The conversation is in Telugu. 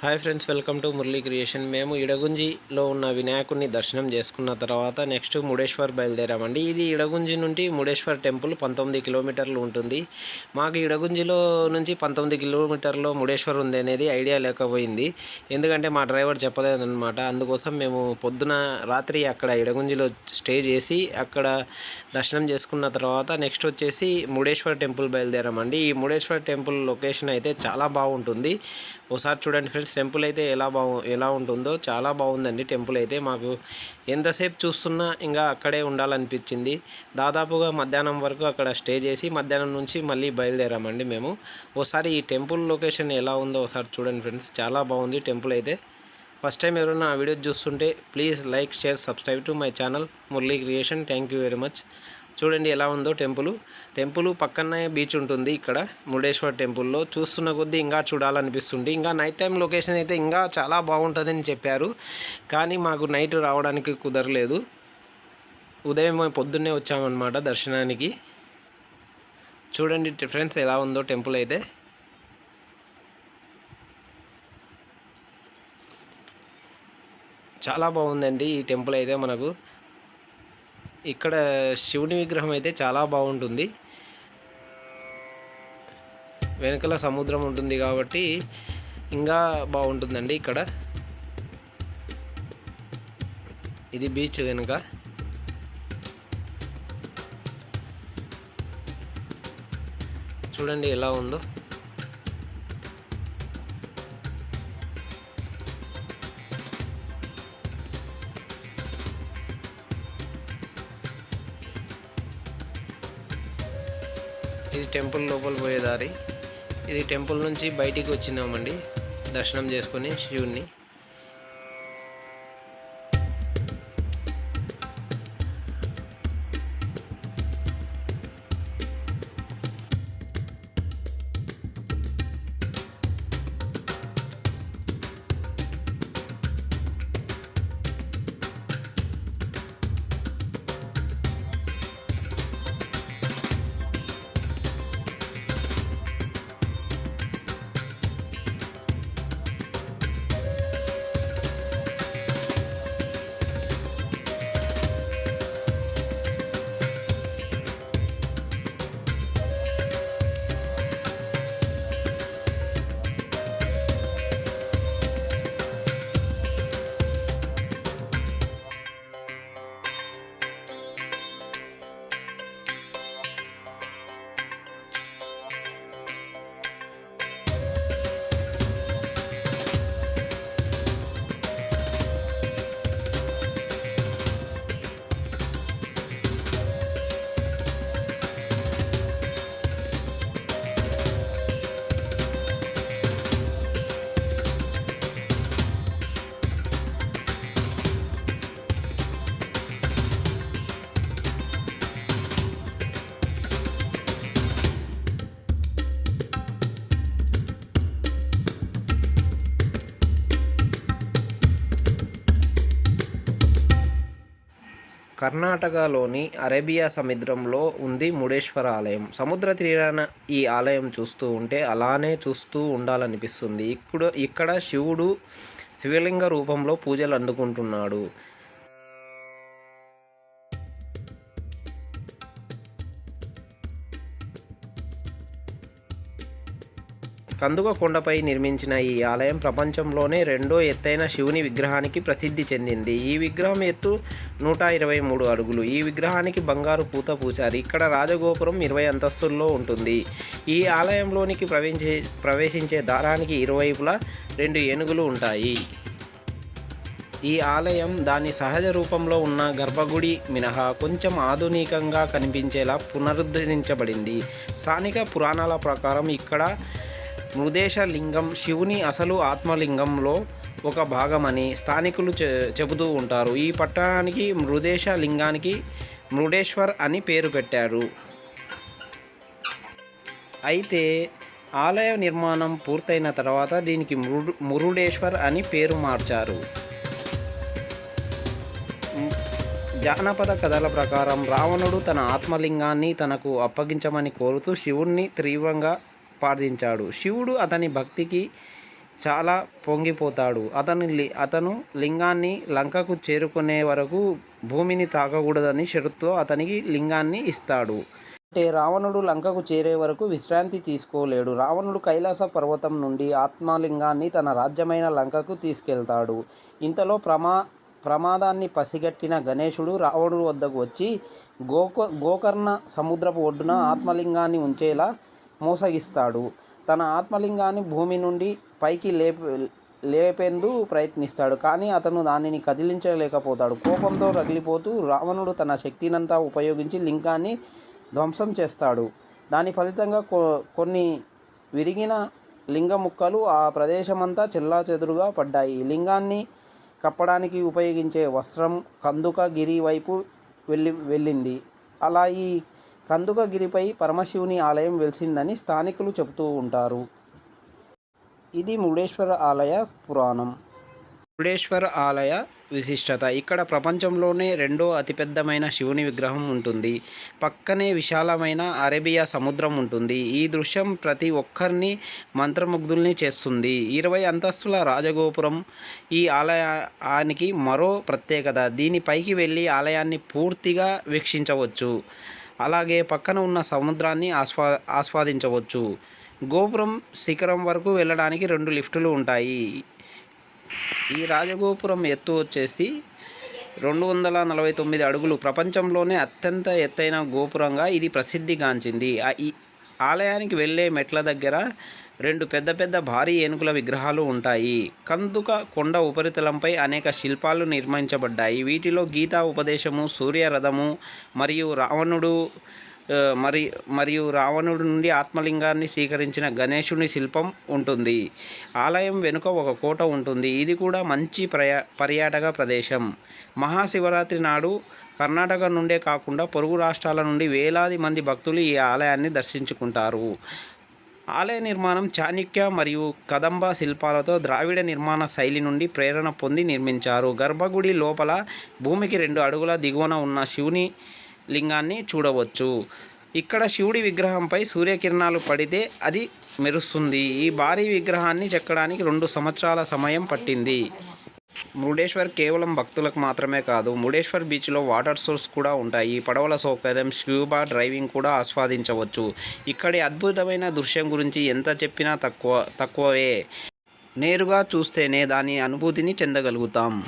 Hi friends welcome to Murali creation. మేము ఇడగుంజిలో ఉన్న వినాయకుడిని దర్శనం చేసుకున్న తర్వాత నెక్స్ట్ ముడేశ్వర్ బయలుదేరామండి. ఇది ఇడగుంజి నుండి ముడేశ్వర్ టెంపుల్ పంతొమ్మిది కిలోమీటర్లు ఉంటుంది. మాకు ఇడగుంజిలో నుంచి పంతొమ్మిది కిలోమీటర్లో ముడేశ్వర్ ఉంది అనేది ఐడియా లేకపోయింది. ఎందుకంటే మా డ్రైవర్ చెప్పలేదన్నమాట. అందుకోసం మేము పొద్దున రాత్రి అక్కడ ఇడగుంజిలో స్టే చేసి అక్కడ దర్శనం చేసుకున్న తర్వాత నెక్స్ట్ వచ్చేసి ముడేశ్వర్ టెంపుల్ బయలుదేరామండి. ఈ ముడేశ్వర్ టెంపుల్ లొకేషన్ అయితే చాలా బాగుంటుంది. ఒకసారి చూడండి ఫ్రెండ్స్ టెంపుల్ అయితే ఎలా బాగు ఎలా ఉంటుందో చాలా బాగుందండి టెంపుల్ అయితే. మాకు ఎంతసేపు చూస్తున్నా ఇంకా అక్కడే ఉండాలనిపించింది. దాదాపుగా మధ్యాహ్నం వరకు అక్కడ స్టే చేసి మధ్యాహ్నం నుంచి మళ్ళీ బయలుదేరామండి మేము. ఒకసారి ఈ టెంపుల్ లొకేషన్ ఎలా ఉందో ఒకసారి చూడండి ఫ్రెండ్స్. చాలా బాగుంది టెంపుల్ అయితే. ఫస్ట్ టైం ఎవరైనా ఆ వీడియో చూస్తుంటే please like share subscribe to my channel Murali creation. Thank you very much. చూడండి ఎలా ఉందో టెంపుల్. టెంపుల్ పక్కనే బీచ్ ఉంటుంది ఇక్కడ మురుడేశ్వర్ టెంపుల్లో. చూస్తున్న కొద్దీ ఇంకా చూడాలనిపిస్తుంది. ఇంకా నైట్ టైం లొకేషన్ అయితే ఇంకా చాలా బాగుంటుందని చెప్పారు. కానీ మాకు నైట్ రావడానికి కుదరలేదు. ఉదయం పొద్దున్నే వచ్చామన్నమాట దర్శనానికి. చూడండి ఫ్రెండ్స్ ఎలా ఉందో టెంపుల్ అయితే. చాలా బాగుందండి ఈ టెంపుల్ అయితే మనకు. ఇక్కడ శివుని విగ్రహం అయితే చాలా బాగుంటుంది. వెనకల సముద్రం ఉంటుంది కాబట్టి ఇంకా బాగుంటుందండి ఇక్కడ. ఇది బీచ్ వెనుక. చూడండి ఎలా ఉందో. ఇది టెంపుల్ లోపల పోయే దారి. ఇది టెంపుల్ నుంచి బయటికి వచ్చినామండి. దర్శనం చేసుకొని శివుణ్ణి. కర్ణాటకలోని అరేబియా సముద్రంలో ఉంది ముడేశ్వర ఆలయం. సముద్ర తీరాన ఈ ఆలయం చూస్తూ ఉంటే అలానే చూస్తూ ఉండాలనిపిస్తుంది. ఇక్కడ ఇక్కడ శివుడు శివలింగ రూపంలో పూజలు అందుకుంటున్నాడు. కందుక కొండపై నిర్మించిన ఈ ఆలయం ప్రపంచంలోనే రెండో ఎత్తైన శివుని విగ్రహానికి ప్రసిద్ధి చెందింది. ఈ విగ్రహం ఎత్తు నూట ఇరవై మూడు అడుగులు. ఈ విగ్రహానికి బంగారు పూత పూశారు. ఇక్కడ రాజగోపురం ఇరవై అంతస్తుల్లో ఉంటుంది. ఈ ఆలయంలోనికి ప్రవేశించే ప్రవేశించే దారానికి ఇరువైపులా రెండు ఏనుగులు ఉంటాయి. ఈ ఆలయం దాని సహజ రూపంలో ఉన్న గర్భగుడి మినహా కొంచెం ఆధునికంగా కనిపించేలా పునరుద్ధరించబడింది. స్థానిక పురాణాల ప్రకారం ఇక్కడ మృదేశ లింగం శివుని అసలు ఆత్మలింగంలో ఒక భాగమని స్థానికులు చె చెబుతూ ఉంటారు. ఈ పట్టణానికి మృదేశ లింగానికి మృడేశ్వర్ అని పేరు పెట్టారు. అయితే ఆలయ నిర్మాణం పూర్తయిన తర్వాత దీనికి మురు మురుడేశ్వర్ అని పేరు మార్చారు. జానపద కథల ప్రకారం రావణుడు తన ఆత్మలింగాన్ని తనకు అప్పగించమని కోరుతూ శివుణ్ణి తీవ్రంగా ప్రార్థించాడు శివుడు అతని భక్తికి చాలా పొంగిపోతాడు. అతను లి- అతను లింగాన్ని లంకకు చేరుకునే వరకు భూమిని తాకకూడదని షరతుతో అతనికి లింగాన్ని ఇస్తాడు. అంటే రావణుడు లంకకు చేరే వరకు విశ్రాంతి తీసుకోలేడు. రావణుడు కైలాస పర్వతం నుండి ఆత్మలింగాన్ని తన రాజ్యమైన లంకకు తీసుకెళ్తాడు. ఇంతలో ప్రమా ప్రమాదాన్ని పసిగట్టిన గణేశుడు రావణుడు వద్దకు వచ్చి గోక గోకర్ణ సముద్రపు ఒడ్డున ఆత్మలింగాన్ని ఉంచేలా మోసగిస్తాడు. తన ఆత్మలింగాన్ని భూమి నుండి పైకి లేప లేపేందుకు ప్రయత్నిస్తాడు. కానీ అతను దానిని కదిలించలేకపోతాడు. కోపంతో రగిలిపోతూ రావణుడు తన శక్తినంతా ఉపయోగించి లింగాన్ని ధ్వంసం చేస్తాడు. దాని ఫలితంగా కొ కొన్ని విరిగిన లింగ ముక్కలు ఆ ప్రదేశమంతా చెల్లాచెదురుగా పడ్డాయి. లింగాన్ని కప్పడానికి ఉపయోగించే వస్త్రం కందుకగిరి వైపు వెళ్ళి వెళ్ళింది. అలా ఈ కందుకగిరిపై పరమశివుని ఆలయం వెలిసిందని స్థానికులు చెబుతూ ఉంటారు. ఇది మురుడేశ్వర ఆలయ పురాణం. మురుడేశ్వర ఆలయ విశిష్టత. ఇక్కడ ప్రపంచంలోనే రెండో అతిపెద్దమైన శివుని విగ్రహం ఉంటుంది. పక్కనే విశాలమైన అరేబియా సముద్రం ఉంటుంది. ఈ దృశ్యం ప్రతి ఒక్కరిని మంత్రముగ్ధుల్ని చేస్తుంది. ఇరవై అంతస్తుల రాజగోపురం ఈ ఆలయానికి మరో ప్రత్యేకత. దీనిపైకి వెళ్ళి ఆలయాన్ని పూర్తిగా వీక్షించవచ్చు. అలాగే పక్కన ఉన్న సముద్రాన్ని ఆస్వా ఆస్వాదించవచ్చు. గోపురం శిఖరం వరకు వెళ్ళడానికి రెండు లిఫ్టులు ఉంటాయి. ఈ రాజగోపురం ఎత్తు వచ్చేసి రెండు వందల నలభై తొమ్మిది అడుగులు. ప్రపంచంలోనే అత్యంత ఎత్తైన గోపురంగా ఇది ప్రసిద్ధిగాంచింది. ఈ ఆలయానికి వెళ్ళే మెట్ల దగ్గర రెండు పెద్ద పెద్ద భారీ ఏనుగుల విగ్రహాలు ఉంటాయి. కందుక కొండ ఉపరితలంపై అనేక శిల్పాలు నిర్మించబడ్డాయి. వీటిలో గీతా ఉపదేశము సూర్యరథము మరియు రావణుడు మరి మరియు రావణుడి నుండి ఆత్మలింగాన్ని స్వీకరించిన గణేశుని శిల్పం ఉంటుంది. ఆలయం వెనుక ఒక కోట ఉంటుంది. ఇది కూడా మంచి ప్రయా పర్యాటక ప్రదేశం. మహాశివరాత్రి నాడు కర్ణాటక నుండే కాకుండా పొరుగు రాష్ట్రాల నుండి వేలాది మంది భక్తులు ఈ ఆలయాన్ని దర్శించుకుంటారు. ఆలయ నిర్మాణం చాణక్య మరియు కదంబ శిల్పాలతో ద్రావిడ నిర్మాణ శైలి నుండి ప్రేరణ పొంది నిర్మించారు. గర్భగుడి లోపల భూమికి రెండు అడుగుల దిగువన ఉన్న శివుని లింగాన్ని చూడవచ్చు. ఇక్కడ శివుడి విగ్రహంపై సూర్యకిరణాలు పడితే అది మెరుస్తుంది. ఈ భారీ విగ్రహాన్ని చెక్కడానికి రెండు సంవత్సరాల సమయం పట్టింది. మురుడేశ్వర్ కేవలం భక్తులకు మాత్రమే కాదు మురుడేశ్వర్ బీచ్లో వాటర్ సోర్స్ కూడా ఉంటాయి. పడవల సౌకర్యం స్క్యూబా డ్రైవింగ్ కూడా ఆస్వాదించవచ్చు. ఇక్కడి అద్భుతమైన దృశ్యం గురించి ఎంత చెప్పినా తక్కువ తక్కువే. నేరుగా చూస్తేనే దాని అనుభూతిని చెందగలుగుతాం.